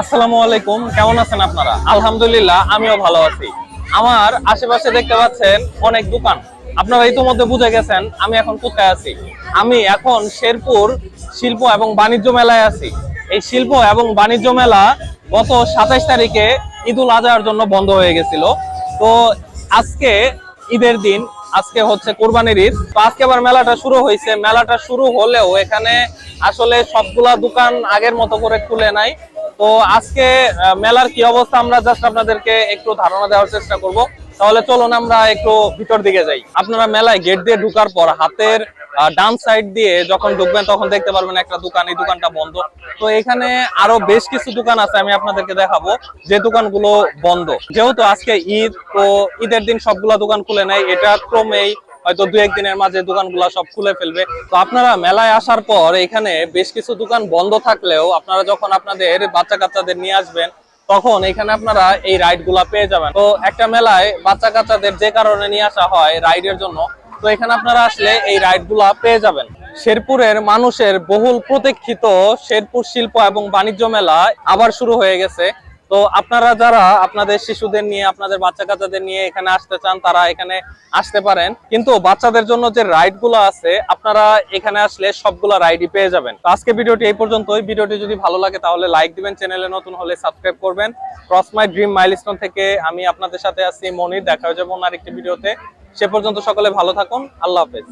আসসালামু আলাইকুম, কেমন আছেন আপনারা? আলহামদুলিল্লাহ, আমিও ভালো আছি। আমার আশেপাশে দেখতে পাচ্ছেন অনেক দোকান। আপনারা ইতিমধ্যে বুঝে গেছেন আমি এখন কোথায় আছি। আমি এখন শেরপুর শিল্প এবং বাণিজ্য মেলায় আছি। এই শিল্প এবং বাণিজ্য মেলা গত সাতাইশ তারিখে ঈদুল আজহার জন্য বন্ধ হয়ে গেছিল। তো আজকে ঈদের দিন, আজকে হচ্ছে কোরবানির ঈদ। তো আজকে আবার মেলাটা শুরু হয়েছে। মেলাটা শুরু হলেও এখানে আসলে সবগুলা দোকান আগের মতো করে খুলে নাই। তো আজকে মেলার কি অবস্থা আমরা জাস্ট আপনাদেরকে একটু ধারণা দেওয়ার চেষ্টা করব। তাহলে চলুন আমরা একটু ভিতর দিকে যাই। আপনারা মেলায় গেট দিয়ে ঢুকার পর হাতের ডান সাইড দিয়ে যখন ঢুকবেন তখন দেখতে পারবেন একটা দোকান, এই দোকানটা বন্ধ। তো এখানে আরও বেশ কিছু দোকান আছে, আমি আপনাদেরকে দেখাবো যে দোকানগুলো বন্ধ। যেহেতু আজকে ঈদ, তো ঈদের দিন সবগুলা দোকান খুলে নেয় এটা ক্রমেই হয়তো দু একদিনের মাঝে দোকানগুলো সব খুলে ফেলবে। তো আপনারা মেলায় আসার পর এখানে বেশ কিছু দোকান বন্ধ থাকলেও আপনারা যখন আপনাদের বাচ্চা কাচ্চাদের নিয়ে আসবেন, তখন এখানে আপনারা এই রাইডগুলা পেয়ে যাবেন। তো একটা মেলায় বাচ্চা কাচ্চাদের যে কারণে নিয়ে আসা হয় রাইডের জন্য, তো এখানে আপনারা আসলে এই রাইডগুলা পেয়ে যাবেন। শেরপুরের মানুষের বহুল প্রতীক্ষিত শেরপুর শিল্প এবং বাণিজ্য মেলা আবার শুরু হয়ে গেছে। তো আপনারা যারা আপনাদের শিশুদের নিয়ে, আপনাদের বাচ্চা কাচ্চাদের নিয়ে এখানে আসতে চান, তারা এখানে আসতে পারেন। কিন্তু বাচ্চাদের জন্য যে রাইডগুলো আছে, আপনারা এখানে আসলে সবগুলো রাইডই পেয়ে যাবেন। তো আজকে ভিডিওটি এই পর্যন্তই। ভিডিওটি যদি ভালো লাগে, তাহলে লাইক দিবেন চ্যানেলে নতুন হলে সাবস্ক্রাইব করবেন। ক্রস মাই ড্রিম মাইলস্টোন থেকে আমি আপনাদের সাথে আছি, মনির। দেখা হয়ে যাব অন্য আরেকটি ভিডিওতে। সে পর্যন্ত সকলে ভালো থাকুন। আল্লাহ হাফেজ।